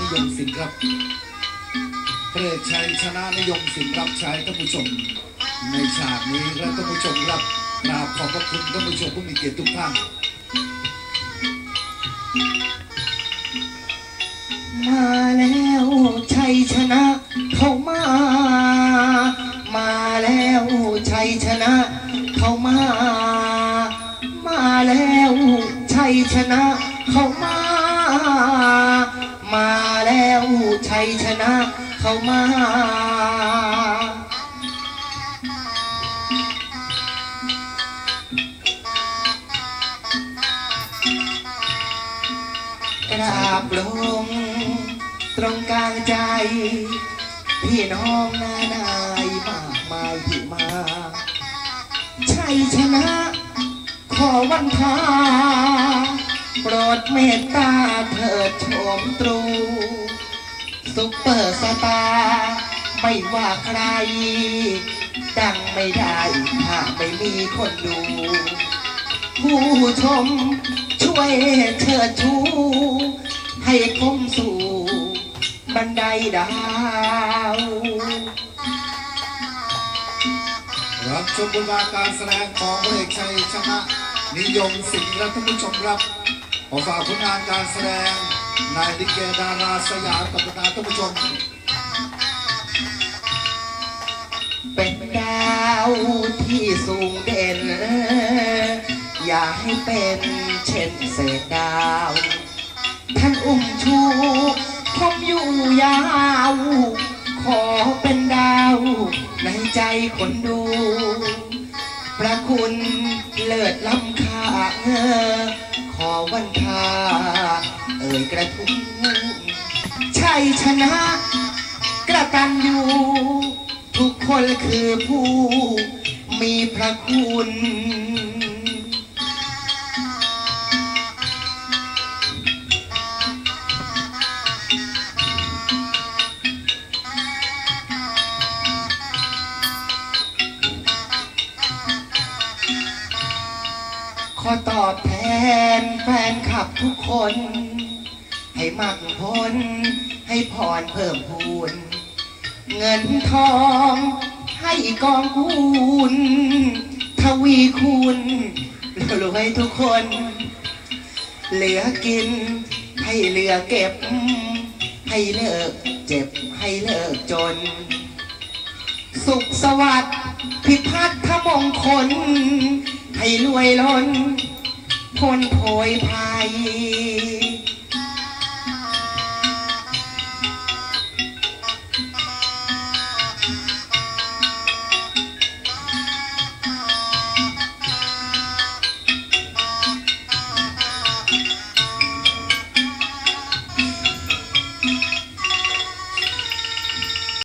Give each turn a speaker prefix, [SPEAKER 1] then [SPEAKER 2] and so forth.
[SPEAKER 1] นิยมสินครับเปรตชัยชนะนิยมสินรับใช้ท่านผู้ชมในฉากนี้และท่านผู้ชมครับกราบขอบพระคุณท่านผู้ชมผู้มีเกียรติทุกท่าน
[SPEAKER 2] มาแล้วชัยชนะเข้ามา มาแล้วชัยชนะเข้ามา มาแล้วชัยชนะเข้ามา มาแล้วชัยชนะเข้ามา กราบลง ตรงกลางใจ พี่น้องนานายมากมายที่มา ชัยชนะ ขอวันทา โปรดเมตตาเถิดชมตรู ซุปเปอร์สตาร์ไม่ว่าใคร ดังไม่ได้ถ้าไม่มีคนดู ผู้ชมช่วยเชิดชู ให้ผมสู่บันไดดาว
[SPEAKER 1] รับชมบทบาทการแสดงของพระเอกชัยชนะนิยมสิงห์และท่านผู้ชมครับ ขอฝากผลงานการแสดงนายลิเกดาราสยามกับบรรดาท่านผู้ชม
[SPEAKER 2] เป็นดาวที่สูงเด่น อย่าให้เป็นเช่นเศษดาว ท่านอุ้มชูผมอยู่ยาว ขอเป็นดาวในใจคนดูประคุณเลิศล้ำค่า อวันคาเอ่ยกระทุ้งชัยชนะ กระตันอยู่ทุกคนคือผู้มีพระคุณ อตอบแทนแฟนคลับทุกคน ให้มั่งพ้นให้พรเพิ่มพูน เงินทองให้กองคูณทวีคูณรวยทุกคน เหลือกิน ให้เหลือเก็บ ให้เลิกเจ็บให้เลิกจน สุขสวัสดิ์พิพัฒน์มงคล รวยล้นพ้นโผยภัย